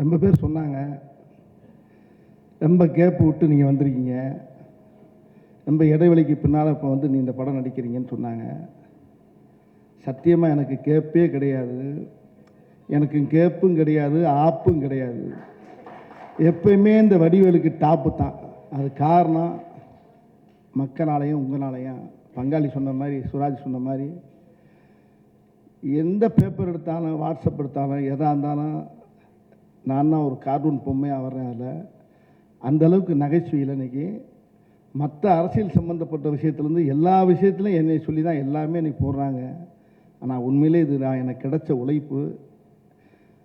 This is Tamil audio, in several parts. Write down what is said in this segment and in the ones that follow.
ரொம்ப பேர் சொன்னாங்க ரொம்ப கேப் விட்டு நீங்கள் வந்திருக்கீங்க. ரொம்ப இடைவெளிக்கு பின்னால் இப்போ வந்து நீ இந்த படம் நடிக்கிறீங்கன்னு சொன்னாங்க. சத்தியமாக எனக்கு கேப்பே கிடையாது. எனக்கு கேப்பும் கிடையாது ஆப்பும் கிடையாது. எப்பயுமே இந்த வடிவேலுக்கு டாப்பு தான். அது காரணம் மக்களாலையும் உங்களாலையும். பங்காளி சொன்ன மாதிரி சுராஜ் சொன்ன மாதிரி எந்த பேப்பர் எடுத்தாலும் வாட்ஸ்அப் எடுத்தாலும் எதாக இருந்தாலும் நான் தான் ஒரு கார்ட்டூன் பொம்மையாக வர்றேன் அதில் அந்தளவுக்கு நகைச்சுவையில் இன்றைக்கி மற்ற அரசியல் சம்மந்தப்பட்ட விஷயத்துலேருந்து எல்லா விஷயத்துலையும் என்னை சொல்லி தான் எல்லாமே இன்றைக்கி போடுறாங்க. ஆனால் உண்மையிலே இது நான் எனக்கு கிடைச்ச உழைப்பு.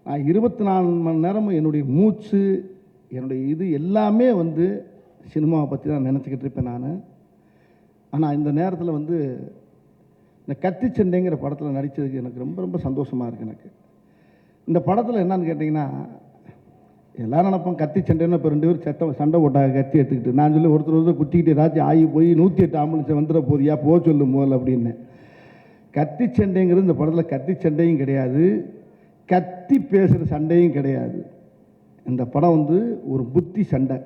நான் இருபத்தி நாலு மணி நேரமும் என்னுடைய மூச்சு என்னுடைய இது எல்லாமே வந்து சினிமாவை பற்றி தான் நினச்சிக்கிட்டு இருப்பேன் நான். ஆனால் இந்த நேரத்தில் வந்து இந்த கத்தி சண்டைங்கிற படத்தில் நடித்ததுக்கு எனக்கு ரொம்ப ரொம்ப சந்தோஷமாக இருக்குது எனக்கு. இந்த படத்தில் என்னன்னு கேட்டிங்கன்னா எல்லாரும் நினைப்போம் கத்தி சண்டைன்னு இப்போ ரெண்டு பேரும் செத்த சண்டை போட்டாங்க கத்தி எடுத்துக்கிட்டு. நான் சொல்லி ஒருத்தர் ஒருத்தர் குத்திக்கிட்டு ஏதாச்சும் ஆகி போய் நூற்றி எட்டு ஆம்புலன்ஸை வந்துட போதியா போக சொல்லும் முதல்ல அப்படின்னு. கத்தி சண்டைங்கிறது இந்த படத்தில் கத்தி சண்டையும் கிடையாது. கத்தி பேசுகிற சண்டையும் கிடையாது. இந்த படம் வந்து ஒரு புத்தி சண்டை.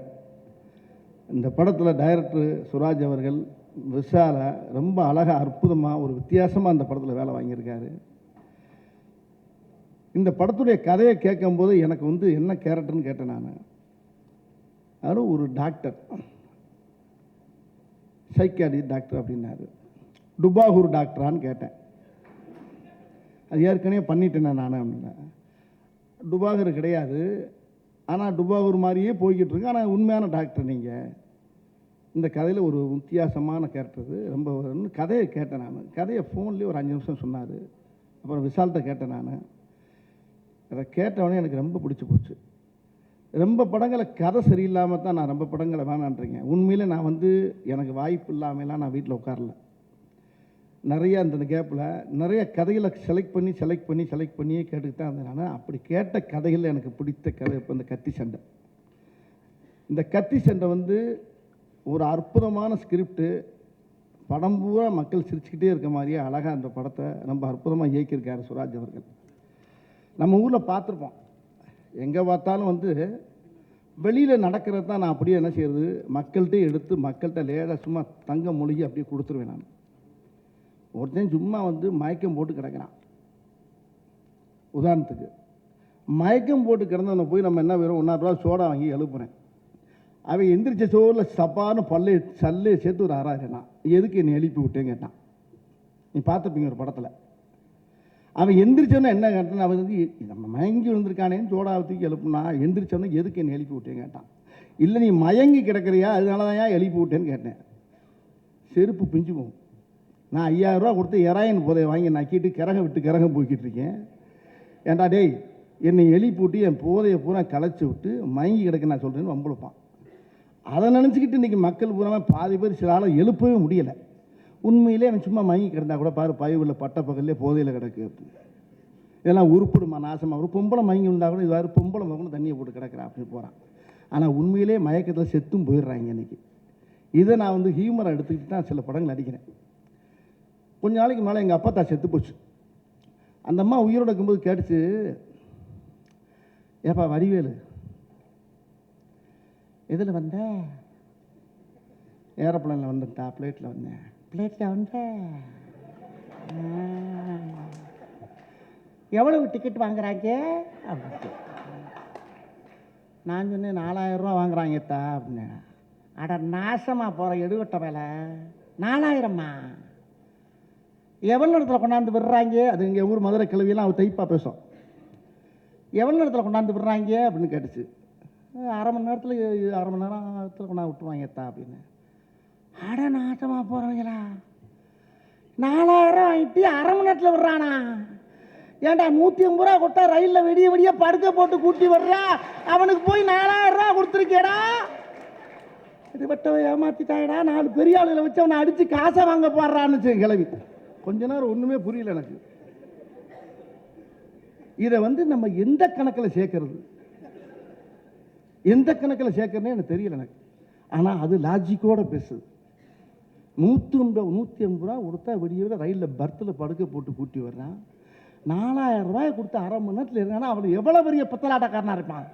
இந்த படத்தில் டைரக்டர் சுராஜ் அவர்கள் விஷால ரொம்ப அழகாக அற்புதமாக ஒரு வித்தியாசமாக அந்த படத்தில் வேலை வாங்கியிருக்காரு. இந்த படத்துடைய கதையை கேட்கும்போது எனக்கு வந்து என்ன கேரக்டர்னு கேட்டேன் நான். அவர் ஒரு டாக்டர். சைக்காடி டாக்டர் அப்படின்னாரு. டுபாகூர் டாக்டரான்னு கேட்டேன். அது ஏற்கனவே பண்ணிட்டேன் நான் அப்படின்னா. டுபாகூர் கிடையாது. ஆனால் டுபாகூர் மாதிரியே போய்கிட்டு இருக்கு. ஆனால் உண்மையான டாக்டர் நீங்கள் இந்த கதையில் ஒரு வித்தியாசமான கேரக்டர் இது. ரொம்ப கதையை கேட்டேன் நான். கதையை ஃபோன்லேயே ஒரு அஞ்சு நிமிஷம் சொன்னார். அப்புறம் விசால்கிட்ட கேட்டேன் நான். அதை கேட்டவொடனே எனக்கு ரொம்ப பிடிச்சி போச்சு. ரொம்ப படங்களை கதை சரியில்லாமல் தான் நான் ரொம்ப படங்களை வேணான்றீங்க. உண்மையிலே நான் வந்து எனக்கு வாய்ப்பு இல்லாமலாம் நான் வீட்டில் உட்காரல. நிறைய அந்த கேப்பில் நிறைய கதைகளை செலக்ட் பண்ணி செலக்ட் பண்ணி செலக்ட் பண்ணியே கேட்டுக்கிட்டு தான் இருந்தேன் நான். அப்படி கேட்ட கதைகள் எனக்கு பிடித்த கதை இப்போ இந்த கத்தி சண்டை. இந்த கத்தி சண்டை வந்து ஒரு அற்புதமான ஸ்கிரிப்டு படம் பூரா மக்கள் சிரிச்சுக்கிட்டே இருக்க மாதிரியே அழகாக அந்த படத்தை ரொம்ப அற்புதமாக இயக்கியிருக்காரு சுராஜ் அவர்கள். நம்ம ஊரில் பார்த்துருப்போம். எங்கே பார்த்தாலும் வந்து வெளியில் நடக்கிறது தான் நான் அப்படியே என்ன செய்யறது? மக்கள்கிட்ட எடுத்து மக்கள்கிட்ட லேடாக சும்மா தங்க மொழிகி அப்படியே கொடுத்துருவேன் நான். ஒருத்தன் சும்மா வந்து மயக்கம் போட்டு கிடக்கிறான். உதாரணத்துக்கு மயக்கம் போட்டு கிடந்தவனை போய் நம்ம என்ன வேணும் ஒன்றா சோடா வாங்கி எழுப்புறேன். அவன் எந்திரிச்ச சோறில் சப்பான்னு பல்லே சல்லே சேர்த்து ஒரு ஆறாயிரம் எதுக்கு என்னை எழுப்பி விட்டேன்னு கேட்டான். நீ பார்த்துப்பீங்க ஒரு படத்தில். அவன் எந்திரிச்சோன்னா என்ன கேட்டான்? அவன் வந்து நம்ம மயங்கி விழுந்திருக்கானேன்னு சோடா தூக்கி எழுப்புனா எந்திரிச்சோன்னா எதுக்கு என்னை எழுப்பி விட்டேன்னு கேட்டான். இல்லை நீ மயங்கி கிடக்கிறியா? அதனால தான் ஏன் எழுப்பி விட்டேன்னு கேட்டேன். செருப்பு பிஞ்சு போகும். நான் ஐயாயிரரூவா கொடுத்து எராயன் போதை வாங்கி நக்கிட்டு கிரகம் விட்டு கிரகம் போய்கிட்டு இருக்கேன். ஏண்டா டேய் என்னை எழுப்பி விட்டு என் போதையை பூரா களைச்சி விட்டு மயங்கி கிடக்க நான் சொல்கிறேன்னு வம்பளுப்பான் அதை நினச்சிக்கிட்டு இன்றைக்கி மக்கள் பூரா பாதி பேர் சில ஆளை எழுப்பவே முடியலை. உண்மையிலே அவன் சும்மா மயங்கி கிடந்தா கூட பாரு பயவுள்ள பட்ட பகல்லே போதையில் கிடக்கு. இதெல்லாம் உருப்பிடுமா நாசமாக ஒரு பொம்பளை மயங்கி இருந்தால் கூட இதுவாரு பொம்பளை மகனும் தண்ணியை போட்டு கிடக்குறா அப்படின்னு போகிறான் ஆனால் உண்மையிலே மயக்கத்தில் செத்தும் போயிடுறாங்க இன்றைக்கி இதை நான் வந்து ஹியூமரை எடுத்துக்கிட்டு தான் சில படங்கள் நடிக்கிறேன். கொஞ்ச நாளைக்கு மேலே எங்கள் அப்பா தான் செத்து போச்சு. அந்த அம்மா உயிரோட இருக்கும்போது கேட்டுச்சு ஏப்பா வடிவேலு எதில் வந்த? ஏரோப்ளேனில் வந்துட்டா ஃப்ளைட்டில் வந்தேன். ஃப்ளைட்டில் வந்த எவ்வளவு டிக்கெட் வாங்குறாங்க? அப்படின்னு நான் சொன்னேன் நாலாயிரம் ரூபா வாங்குறாங்கத்தா அப்படின்னு. அட நாசமாக போகிற எடுவட்ட வேலை. நாலாயிரம்மா எவ்வளோ இடத்துல கொண்டாந்து விடுறாங்க? அது இங்கே ஊர் மதுரை கிழவியெல்லாம் அவள் தைப்பாக பேசும். எவ்வளோ இடத்துல கொண்டாந்து விடுறாங்க? அப்படின்னு கேட்டுச்சு. அரை மணி நேரத்தில் அரை மணி நேரத்தில் கொண்டாந்து விட்டுருவாங்கத்தா அப்படின்னு. அட நாசமாக போகிறவங்களா நாலாயிரம் வாங்கிட்டு அரை மணி நேரத்தில் விடுறானா? ஏன்டா நூற்றி ஐம்பது ரூபா கொடுத்தா ரயிலில் விடிய விடிய படுக்க போட்டு கூட்டி வர்றா அவனுக்கு போய் நாலாயிரம் ரூபா கொடுத்துருக்கேடா. இது வெட்டவை ஏமாத்திட்டாயடா. நாலு பெரிய ஆளுகளை வச்சு அவனை அடித்து காசை வாங்க போடுறான்னு கிளவி கொஞ்ச நேரம் ஒன்றுமே புரியல எனக்கு. இதை வந்து நம்ம எந்த கணக்கில் சேர்க்கறது? எந்த கணக்கில் சேர்க்கறதுன்னு எனக்கு தெரியல எனக்கு. ஆனால் அது லாஜிக்கோட பேசுது. நூற்றி ஐம்பது நூற்றி ஐம்பது ரூபா கொடுத்தா விடிய விட ரயிலில் பர்த்தில் படுக்க போட்டு கூட்டி வர்றான். நாலாயிரம் ரூபாய் கொடுத்து அரை மணி நேரத்தில் இருக்கானா அவன் எவ்வளோ பெரிய பித்தலாட்டக்காரனாக இருப்பான்.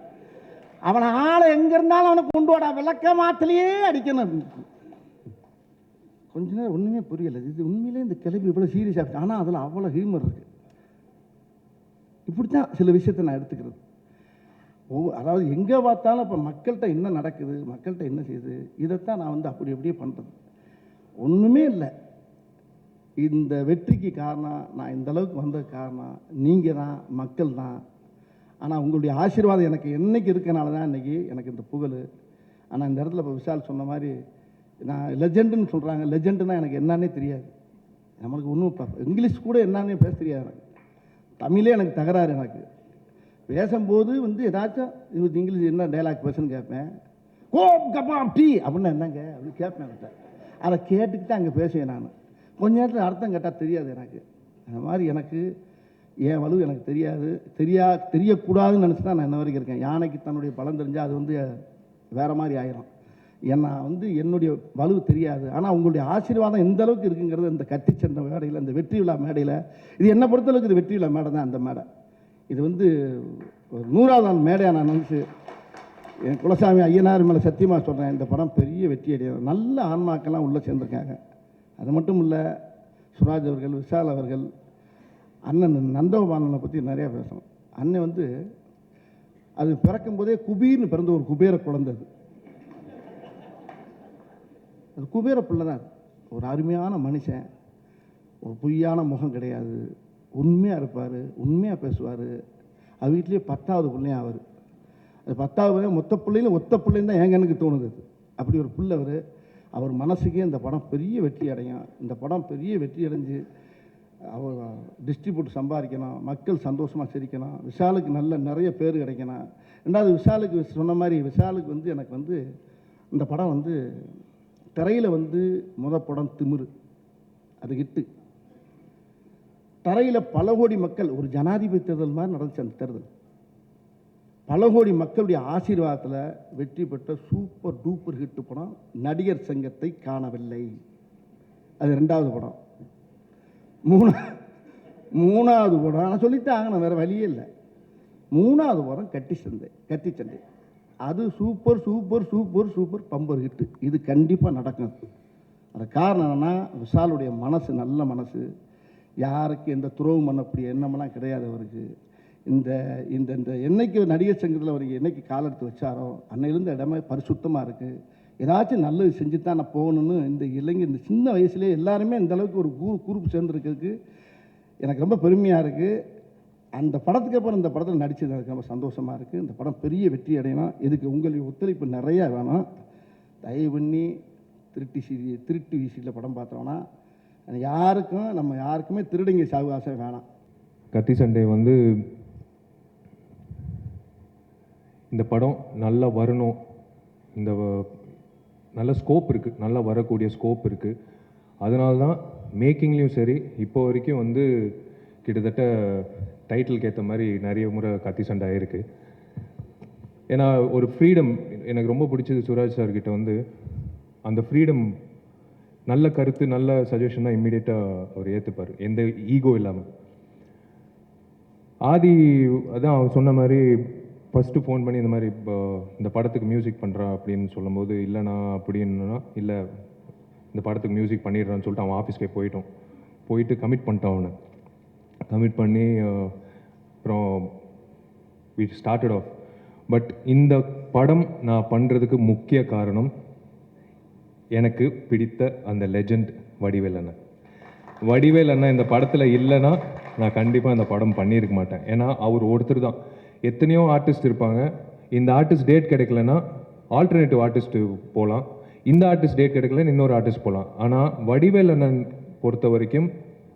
அவனை ஆளை எங்கே இருந்தாலும் அவனை கொண்டு வாடா விளக்க மாத்திலேயே அடிக்கணும். கொஞ்ச நேரம் ஒன்றுமே புரியல. இது உண்மையிலே இந்த கிளம்பி இவ்வளோ சீரியஸ் ஆகிடுச்சு ஆனால் அதில் அவ்வளோ ஹியூமர் இப்படி தான் சில விஷயத்தை நான் எடுத்துக்கிறது. ஓ அதாவது எங்கே பார்த்தாலும் இப்போ மக்கள்கிட்ட என்ன நடக்குது மக்கள்கிட்ட என்ன செய்யுது இதைத்தான் நான் வந்து அப்படி அப்படியே பண்ணுறது ஒன்றுமே இல்லை. இந்த வெற்றிக்கு காரணம் நான் இந்த அளவுக்கு வந்ததுக்கு காரணம் நீங்கள் தான் மக்கள் தான். ஆனால் உங்களுடைய ஆசீர்வாதம் எனக்கு என்னைக்கு இருக்கனால தான் இன்றைக்கி எனக்கு இந்த புகழ். ஆனால் இந்த இடத்துல இப்போ விஷால் சொன்ன மாதிரி நான் லெஜெண்டுன்னு சொல்கிறாங்க லெஜெண்டுனா எனக்கு என்னன்னே தெரியாது. நம்மளுக்கு ஒன்றும் இங்கிலீஷ் கூட என்னன்னே பேச தெரியாது. எனக்கு தமிழே எனக்கு தகராறு எனக்கு. பேசும்போது வந்து ஏதாச்சும் இது இங்கிலீஷ் என்ன டைலாக் பேசுன்னு கேட்பேன். கோப் கபாம் டீ! அப்படின்னா என்னங்க? அப்படின்னு கேட்பேன் அவர்கிட்ட. அதை கேட்டுக்கிட்டு அங்கே பேசுவேன் நான். கொஞ்ச நேரத்தில் அர்த்தம் கேட்டால் தெரியாது எனக்கு. அந்த மாதிரி எனக்கு என் வலு எனக்கு தெரியாது. தெரியா தெரியக்கூடாதுன்னு நினச்சி தான் நான் இன்ன வரைக்கும் இருக்கேன். யானைக்கு தன்னுடைய பலம் தெரிஞ்சால் அது வந்து வேற மாதிரி ஆயிரும். ஏன்னா வந்து என்னுடைய வலு தெரியாது. ஆனால் உங்களுடைய ஆசீர்வாதம் எந்த அளவுக்கு இருக்குங்கிறது இந்த சென்ற மேடையில் இந்த வெற்றி விழா மேடையில் இது என்னை பொறுத்தளவுக்கு இது வெற்றி விழா மேடை தான் அந்த மேடை. இது வந்து ஒரு நூறாவது நாள் மேடையாக நான் நினச்சி என் குலசாமி ஐயனார் மேலே சத்தியமாக சொல்கிறேன் இந்த படம் பெரிய வெற்றி அடையாது. நல்ல ஆன்மாக்கெல்லாம் உள்ளே சேர்ந்துருக்காங்க. அது மட்டும் இல்லை சுராஜ் அவர்கள் விஷால் அவர்கள் அண்ணன் நந்தகோபாலனை பற்றி நிறையா பேசணும். அண்ணன் வந்து அது பிறக்கும்போதே குபீர்னு பிறந்த ஒரு குபேர குழந்தை அது. அது குபேர பிள்ளை தான் ஒரு அருமையான மனுஷன். ஒரு பொய்யான முகம் கிடையாது. உண்மையாக இருப்பார் உண்மையாக பேசுவார். அது வீட்லேயே பத்தாவது பிள்ளையும் அவர். பத்தாவது மொத்த பிள்ளையிலும் ஒத்த பிள்ளைன்னு தான் என் எனக்கு தோணுது. அப்படி ஒரு பிள்ளை அவர் அவர் மனசுக்கே இந்த படம் பெரிய வெற்றி அடையும். இந்த படம் பெரிய வெற்றி அடைஞ்சு அவர் டிஸ்ட்ரிபியூட் சம்பாதிக்கணும் மக்கள் சந்தோஷமாக சிரிக்கணும் விஷாலுக்கு நல்ல நிறைய பேர் கிடைக்கணும். ரெண்டாவது விஷாலுக்கு சொன்ன மாதிரி விஷாலுக்கு வந்து எனக்கு வந்து இந்த படம் வந்து திரையில் வந்து முத படம் திமிரு. அது ஹிட்டு. தரையில் பல கோடி மக்கள் ஒரு ஜனாதிபதி தேர்தல் மாதிரி நடந்துச்சு அந்த தேர்தல். பல கோடி மக்களுடைய ஆசீர்வாதத்தில் வெற்றி பெற்ற சூப்பர் டூப்பர் ஹிட் படம் நடிகர் சங்கத்தை காணவில்லை. அது ரெண்டாவது படம். மூணா மூணாவது படம். நான் சொல்லித்தான் நான் வேறு வழியே இல்லை. மூணாவது படம் கட்டி சந்தை கட்டி சந்தை. அது super super super super bumper hit இது கண்டிப்பாக நடக்கும். அது காரணம் என்னன்னா விஷாலுடைய மனசு நல்ல மனசு. யாருக்கு எந்த துரோகம் பண்ணக்கூடிய எண்ணமெல்லாம் கிடையாது அவருக்கு. இந்த இந்த இந்த என்னைக்கு நடிகர் சங்கத்தில் அவர் என்னைக்கு கால் எடுத்து வச்சாரோ அன்னையிலேருந்து இடமே பரிசுத்தமாக இருக்குது ஏதாச்சும் நல்லது செஞ்சு தான் நான் போகணும்னு இந்த இளைஞர் இந்த சின்ன வயசுலேயே எல்லாருமே இந்த அளவுக்கு ஒரு குரூ குரூப் சேர்ந்துருக்கிறதுக்கு எனக்கு ரொம்ப பெருமையாக இருக்குது அந்த படத்துக்கு அப்புறம் இந்த படத்தில் நடித்தது எனக்கு ரொம்ப சந்தோஷமாக இருக்குது இந்த படம் பெரிய வெற்றி அடையணும். இதுக்கு உங்களுடைய ஒத்துழைப்பு நிறையா வேணும். தயவு பண்ணி திருட்டி சி திருட்டு விசியில் படம் பார்த்தோம்னா யாருக்கும் நம்ம யாருக்குமே திருடிங்க சாவகாசம் வேணாம். கத்தி சண்டை வந்து இந்த படம் நல்லா வரணும். இந்த நல்ல ஸ்கோப் இருக்குது நல்லா வரக்கூடிய ஸ்கோப் இருக்குது அதனால தான் மேக்கிங்லேயும் சரி இப்போ வரைக்கும் வந்து கிட்டத்தட்ட டைட்டிலுக்கு ஏற்ற மாதிரி நிறைய முறை கத்தி சண்டை ஆயிருக்கு. ஏன்னா ஒரு ஃப்ரீடம் எனக்கு ரொம்ப பிடிச்சது சுராஜ் சார்கிட்ட வந்து அந்த ஃப்ரீடம் நல்ல கருத்து நல்ல சஜஷன் தான் இம்மிடியட்டாக அவர் ஏற்றுப்பார் எந்த ஈகோ இல்லாமல் ஆதி அதான் அவர் சொன்ன மாதிரி ஃபஸ்ட்டு ஃபோன் பண்ணி இந்த மாதிரி இப்போ இந்த படத்துக்கு மியூசிக் பண்ணுறா அப்படின்னு சொல்லும்போது இல்லைண்ணா அப்படின்னா இல்லை இந்த படத்துக்கு மியூசிக் பண்ணிடுறான்னு சொல்லிட்டு அவன் ஆஃபீஸ்க்கே போயிட்டோம். போயிட்டு கமிட் பண்ணிட்டான் அவனை. கமிட் பண்ணி அப்புறம் வி ஸ்டார்டட் ஆஃப் பட் இந்த படம் நான் பண்ணுறதுக்கு முக்கிய காரணம் எனக்கு பிடித்த அந்த லெஜெண்ட் வடிவேல் அண்ணன். வடிவேல் அண்ணன் இந்த படத்தில் இல்லைன்னா நான் கண்டிப்பாக இந்த படம் பண்ணியிருக்க மாட்டேன். ஏன்னா அவர் ஒருத்தர் தான். எத்தனையோ ஆர்டிஸ்ட் இருப்பாங்க. இந்த ஆர்டிஸ்ட் டேட் கிடைக்கலன்னா ஆல்டர்னேட்டிவ் ஆர்டிஸ்ட் போகலாம் இந்த ஆர்டிஸ்ட் டேட் கிடைக்கலன்னு இன்னொரு ஆர்டிஸ்ட் போகலாம் ஆனால் வடிவேல் அண்ணன் பொறுத்த வரைக்கும்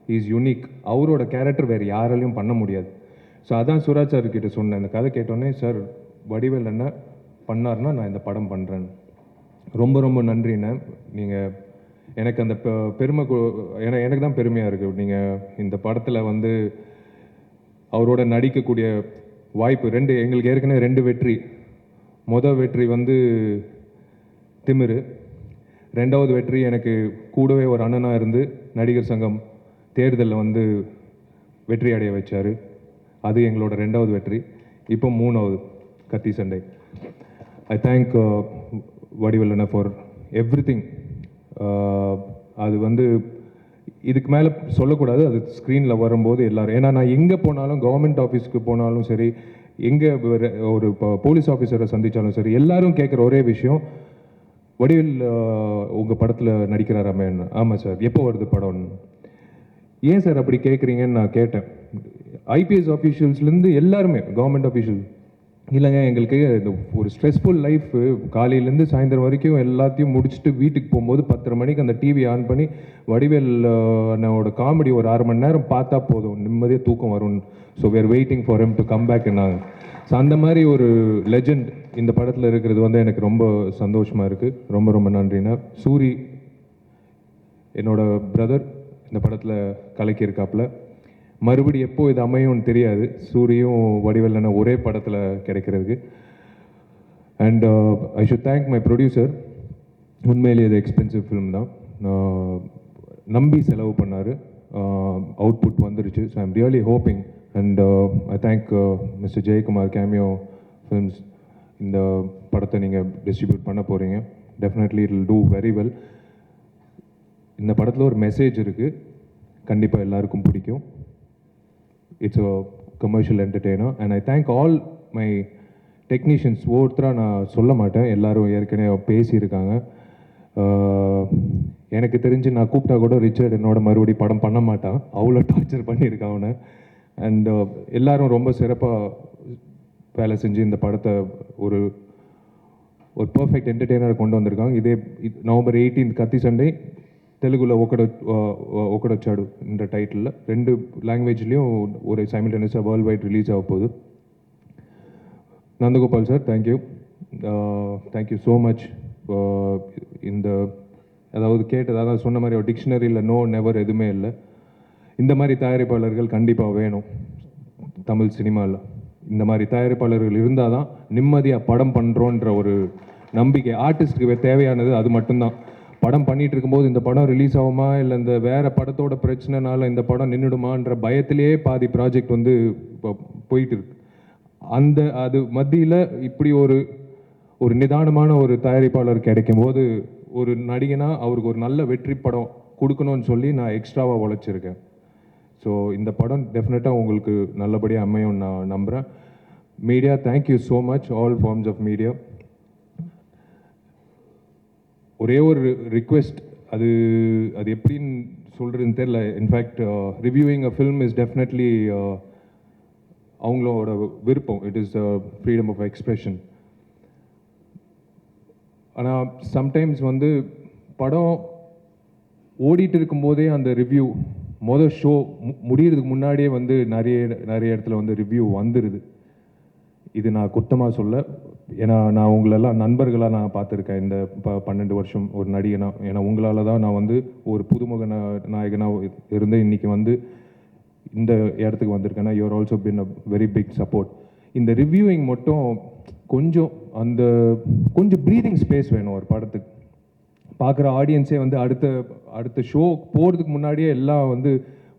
இஸ் யூனிக் அவரோட கேரக்டர் வேறு யாராலையும் பண்ண முடியாது. ஸோ அதான் சுராஜ் சார் கிட்ட சொன்னேன். இந்த கதை கேட்டோன்னே சார் வடிவேல் அண்ணன் பண்ணார்னா நான் இந்த படம் பண்ணுறேன் ரொம்ப ரொம்ப நன்றிண்ணே நீங்கள் எனக்கு அந்த பெ- பெருமை கு- எனக்கு தான் பெருமையாக இருக்குது நீங்கள் இந்த படத்தில் வந்து அவரோட நடிக்கக்கூடிய வாய்ப்பு ரெண்டு எங்களுக்கு ஏற்கனவே ரெண்டு வெற்றி. மொதல் வெற்றி வந்து திமிரு. ரெண்டாவது வெற்றி எனக்கு கூடவே ஒரு அண்ணனாக இருந்து நடிகர் சங்கம் தேர்தலில் வந்து வெற்றி அடைய வச்சார். அது எங்களோட ரெண்டாவது வெற்றி. இப்போ மூணாவது கத்தி சண்டை. ஐ தேங்க் வடிவல்லன ஃபார் எவ்ரி திங் அது வந்து இதுக்கு மேலே சொல்லக்கூடாது. அது ஸ்க்ரீனில் வரும்போது எல்லாரும். ஏன்னா நான் எங்கே போனாலும் கவர்மெண்ட் ஆஃபீஸ்க்கு போனாலும் சரி எங்கே ஒரு போலீஸ் ஆஃபீஸரை சந்தித்தாலும் சரி எல்லாரும் கேட்குற ஒரே விஷயம் வடிவில் உங்கள் படத்தில் நடிக்கிறாராமேன்னு ஆமாம் சார். எப்போ வருது படம்னு ஏன் சார் அப்படி கேட்குறீங்கன்னு நான் கேட்டேன். ஐபிஎஸ் ஆஃபீஷியல்ஸ்லேருந்து எல்லாருமே கவர்மெண்ட் ஆஃபீஷியல் இல்லைங்க எங்களுக்கு ஒரு ஸ்ட்ரெஸ்ஃபுல் லைஃப்பு காலையிலேருந்து சாயந்தரம் வரைக்கும் எல்லாத்தையும் முடிச்சுட்டு வீட்டுக்கு போகும்போது பத்தரை மணிக்கு அந்த டிவி ஆன் பண்ணி வடிவேல் அண்ணாவோட காமெடி ஒரு அரை மணி நேரம் பார்த்தா போதும். நிம்மதியாக தூக்கம் வரும். So we're waiting for him to come back நாங்கள் ஸோ அந்த மாதிரி ஒரு லெஜெண்ட் இந்த படத்தில் இருக்கிறது வந்து எனக்கு ரொம்ப சந்தோஷமாக இருக்குது ரொம்ப ரொம்ப நன்றிண்ணா. சூரி என்னோட பிரதர் இந்த படத்தில் கலக்கியிருக்காப்புல. மறுபடி எப்போ இது அமையும்னு தெரியாது. சூரியும் வடிவல்லன ஒரே படத்தில் கிடைக்கிறதுக்கு. And I should thank my producer உண்மையிலேயே இது எக்ஸ்பென்சிவ் ஃபிலிம் தான். நான் நம்பி செலவு பண்ணார். அவுட்புட் uh, வந்துருச்சு. So I'm really hoping and I thank mister Jayakumar Cameo films இந்த படத்தை நீங்கள் டிஸ்ட்ரிபியூட் பண்ண போகிறீங்க definitely it will do very well இந்த படத்தில் ஒரு மெசேஜ் இருக்குது கண்டிப்பாக எல்லாருக்கும் பிடிக்கும். It's a commercial entertainer and I thank all my technicians ஒவ்வொருத்தராக நான் சொல்ல மாட்டேன். எல்லாரும் ஏற்கனவே பேசியிருக்காங்க. எனக்கு தெரிஞ்சு நான் கூப்பிட்டா கூட ரிச்சர்ட் என்னோட மறுபடி படம் பண்ண மாட்டான். அவ்வளோ டார்ச்சர் பண்ணியிருக்கான் அவனை. அண்ட் uh, எல்லாரும் ரொம்ப சிறப்பாக வேலை செஞ்சு இந்த படத்தை ஒரு ஒரு பர்ஃபெக்ட் என்டர்டெய்னரை கொண்டு வந்திருக்காங்க. இதே நவம்பர் எயிட்டீன் கத்தி சண்டே. தெலுங்குல ஒக்கட ஒக்கடச்சாடு என்ற டைட்டிலில் ரெண்டு லாங்குவேஜ்லேயும் ஒரு சைமில்டேனியஸாக வேர்ல்ட் வைட் ரிலீஸ் ஆக போகுது. Nandagopal sir thank you thank you so much இந்த அதாவது கேட்டது அதாவது சொன்ன மாதிரி ஒரு டிக்ஷனரியில் நோ நெவர் எதுவுமே இல்லை. இந்த மாதிரி தயாரிப்பாளர்கள் கண்டிப்பாக வேணும் தமிழ் சினிமாவில் இந்த மாதிரி தயாரிப்பாளர்கள் இருந்தால் தான் நிம்மதியாக படம் பண்ணுறோன்ற ஒரு நம்பிக்கை. ஆர்டிஸ்ட்டுக்கு தேவையானது அது மட்டும்தான். படம் பண்ணிட்டு இருக்கும்போது இந்த படம் ரிலீஸ் ஆகுமா? இல்லை இந்த வேற படத்தோட பிரச்சனைனால இந்த படம் நின்றுடுமான்ற பயத்திலேயே பாதி ப்ராஜெக்ட் வந்து இப்போ போயிட்டு இருக்கு அந்த அது மத்தியில் இப்படி ஒரு ஒரு நிதானமான ஒரு தயாரிப்பாளர் கிடைக்கும் போது ஒரு நடிகனாக அவருக்கு ஒரு நல்ல வெற்றி படம் கொடுக்கணும்னு சொல்லி நான் எக்ஸ்ட்ராவாக உழைச்சிருக்கேன். ஸோ இந்த படம் டெஃபினட்டாக உங்களுக்கு நல்லபடியாக அமையும் நான் நம்புகிறேன் media thank you so much all forms of media ஒரே ஒரு ரிக்வெஸ்ட் அது அது எப்படின்னு சொல்கிறதுன்னு தெரில in fact reviewing a film is definitely அவங்களோட விருப்பம். It is freedom of expression ஆனால் சம்டைம்ஸ் வந்து படம் ஓடிட்டு இருக்கும்போதே அந்த ரிவ்யூ மொதல் ஷோ முடியறதுக்கு முன்னாடியே வந்து நிறைய நிறைய இடத்துல வந்து ரிவ்யூ வந்துடுது இது நான் குத்தமாக சொல்ல ஏன்னா நான் உங்களெல்லாம் நண்பர்களாக நான் பார்த்துருக்கேன். இந்த ப பன்னெண்டு வருஷம் ஒரு நடிகனா ஏன்னா உங்களால் தான் நான் வந்து ஒரு புதுமுக நாயகனாக இருந்து இன்றைக்கி வந்து இந்த இடத்துக்கு வந்திருக்கேன்னா you're also been a very big support இந்த ரிவ்யூவிங் மட்டும் கொஞ்சம் அந்த கொஞ்சம் ப்ரீதிங் ஸ்பேஸ் வேணும் ஒரு படத்துக்கு. பார்க்குற ஆடியன்ஸே வந்து அடுத்த அடுத்த ஷோ போகிறதுக்கு முன்னாடியே எல்லாம் வந்து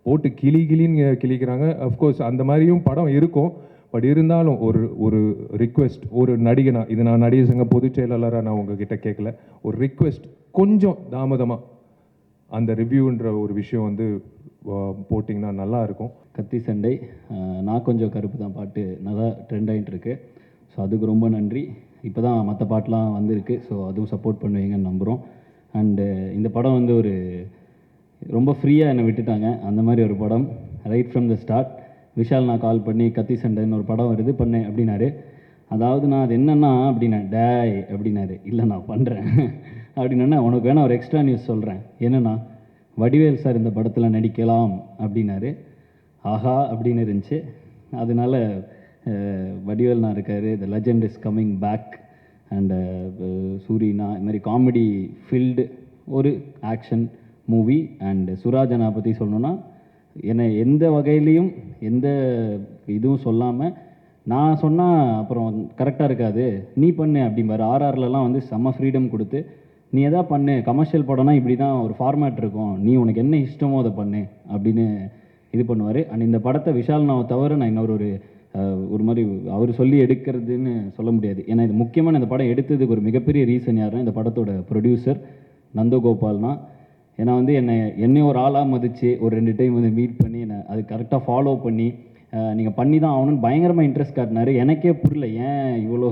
போட்டு கிளி கிளின்னு கிளிக்கிறாங்க அஃப்கோர்ஸ் அந்த மாதிரியும் படம் இருக்கும். பட் இருந்தாலும் ஒரு ஒரு ரிக்வெஸ்ட் ஒரு நடிகனா இது நான் நடிகர் சங்க பொதுச் செயலாளராக நான் உங்ககிட்ட கேட்கல ஒரு ரிக்வெஸ்ட் கொஞ்சம் தாமதமாக அந்த ரிவ்யூன்ற ஒரு விஷயம் வந்து போட்டிங்கன்னா நல்லா இருக்கும். கத்தி சண்டை நான் கொஞ்சம் கருப்பு தான் பாட்டு. நல்லா ட்ரெண்ட் ஆகிட்டு இருக்கு ஸோ அதுக்கு ரொம்ப நன்றி. இப்போ தான் மற்ற பாட்டெலாம் வந்திருக்கு. ஸோ அதுவும் சப்போர்ட் பண்ணுவீங்கன்னு நம்புகிறோம் அண்டு இந்த படம் வந்து ஒரு ரொம்ப ஃப்ரீயாக என்னை விட்டுட்டாங்க. அந்த மாதிரி ஒரு படம் right from the start Vishal நான் கால் பண்ணி கத்தி சண்டைன்னு ஒரு படம் வருது பண்ணேன் அப்படின்னாரு. அதாவது நான் அது என்னன்னா அப்படின்னேன் டேய் அப்படின்னாரு. இல்லை நான் பண்ணுறேன் அப்படின்னா உனக்கு வேணால் ஒரு எக்ஸ்ட்ரா நியூஸ் சொல்கிறேன் என்னென்னா வடிவேல் சார் இந்த படத்தில் நடிக்கலாம் அப்படின்னாரு. ஆஹா அப்படின்னு இருந்துச்சு. அதனால வடிவேல் நான் இருக்காரு. The legend is coming back and சூரினா இது மாதிரி காமெடி ஃபீல்டு ஒரு ஆக்ஷன் மூவி அண்டு சுராஜனா பற்றி சொல்லணுன்னா என்னை எந்த வகையிலையும் எந்த இதுவும் சொல்லாமல் நான் சொன்னால் அப்புறம் கரெக்டாக இருக்காது. நீ பண்ணு அப்படிம்பாரு. ஆர்ஆர்லலாம் வந்து செம்ம ஃப்ரீடம் கொடுத்து நீ எதா பண்ணு? கமர்ஷியல் படம்னா இப்படி தான் ஒரு ஃபார்மேட் இருக்கும். நீ உனக்கு என்ன இஷ்டமோ அதை பண்ணு. அப்படின்னு இது பண்ணுவார். அண்ட் இந்த படத்தை விஷால் நான் தவிர நான் இன்னொரு ஒரு ஒரு மாதிரி அவர் சொல்லி எடுக்கிறதுன்னு சொல்ல முடியாது. ஏன்னா இது முக்கியமான இந்த படம் எடுத்ததுக்கு ஒரு மிகப்பெரிய ரீசன் யாருன்னா இந்த படத்தோட ப்ரொடியூசர் நந்தகோபால்னா ஏன்னா வந்து என்னை என்னை ஒரு ஆளாக மதித்து ஒரு ரெண்டு டைம் வந்து மீட் பண்ணி என்னை அது கரெக்டாக ஃபாலோ பண்ணி நீங்கள் பண்ணி தான் ஆகணும்னு பயங்கரமாக இன்ட்ரெஸ்ட் காட்டினாரு. எனக்கே புரியல ஏன் இவ்வளோ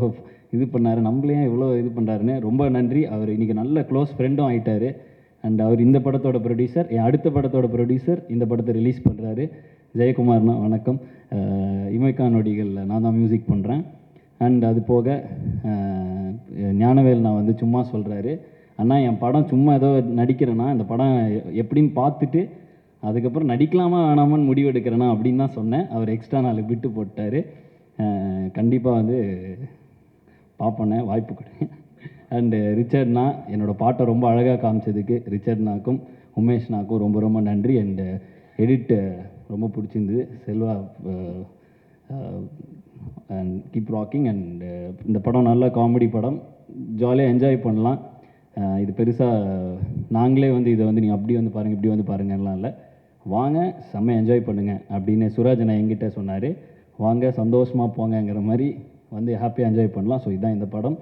இது பண்ணாரு? நம்மளையும் ஏன் இவ்வளோ இது பண்ணுறாருன்னு ரொம்ப நன்றி. அவர் இன்றைக்கி நல்ல க்ளோஸ் ஃப்ரெண்டும் ஆகிட்டார் அண்ட் அவர் இந்த படத்தோட ப்ரொடியூசர் என் அடுத்த படத்தோட ப்ரொடியூசர் இந்த படத்தை ரிலீஸ் பண்ணுறாரு ஜெயக்குமார்னா வணக்கம். இமைக்கா நொடிகளில் நான் தான் மியூசிக் பண்ணுறேன் அண்ட் அது போக ஞானவேல் நான் வந்து சும்மா சொல்கிறாரு அண்ணா என் படம் சும்மா ஏதோ நடிக்கிறேன்னா இந்த படம் எ- எப்படின்னு பார்த்துட்டு அதுக்கப்புறம் நடிக்கலாமா வேணாமான்னு முடிவு எடுக்கிறேனா அப்படின்னு தான் சொன்னேன். அவர் எக்ஸ்ட்ரா நாலு பிட்டு போட்டார். கண்டிப்பாக வந்து பார்ப்பேண்ணே வாய்ப்பு கொடுங்க அண்டு ரிச்சர்ட்னா என்னோட பாட்டை ரொம்ப அழகாக காமிச்சதுக்கு ரிச்சர்ட்னாக்கும் உமேஷ்னாக்கும் ரொம்ப ரொம்ப நன்றி. அண்டு எடிட் ரொம்ப பிடிச்சிருந்தது. Selva and keep rocking and இந்த படம் நல்ல காமெடி படம். ஜாலியாக என்ஜாய் பண்ணலாம். இது பெருசாக நாங்களே வந்து இதை வந்து நீங்கள் அப்படி வந்து பாருங்கள் இப்படி வந்து பாருங்கலாம் இல்லை. வாங்க செம்ம என்ஜாய் பண்ணுங்கள் அப்படின்னு சுராஜனை என்கிட்ட சொன்னார். வாங்க சந்தோஷமாக போங்கங்கிற மாதிரி வந்து ஹாப்பியாக என்ஜாய் பண்ணலாம். ஸோ இதுதான் இந்த படம்.